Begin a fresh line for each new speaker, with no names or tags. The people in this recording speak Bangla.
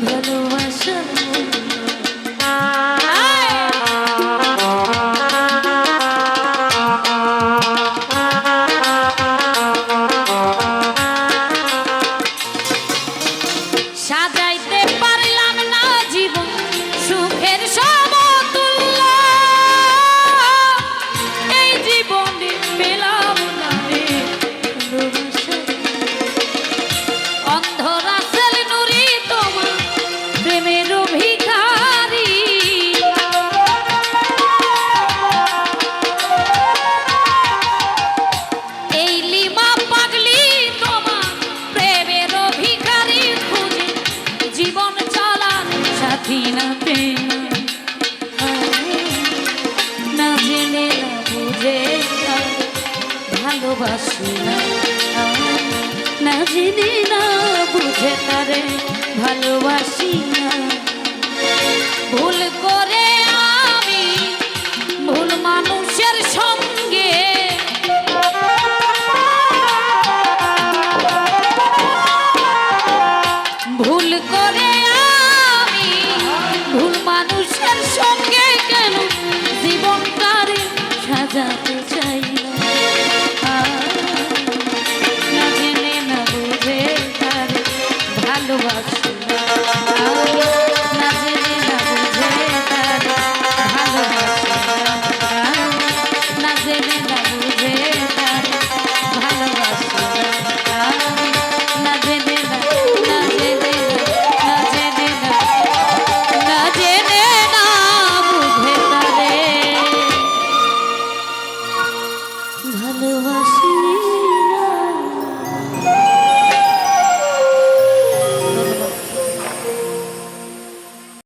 Hallelujah. ভালোবাসি না। জেনে না বুঝে তারে ভালোবাসি না। ভুল করে আমি ভুল মানুষের সঙ্গে। ভুল করে আমি ভুল মানুষের সঙ্গে।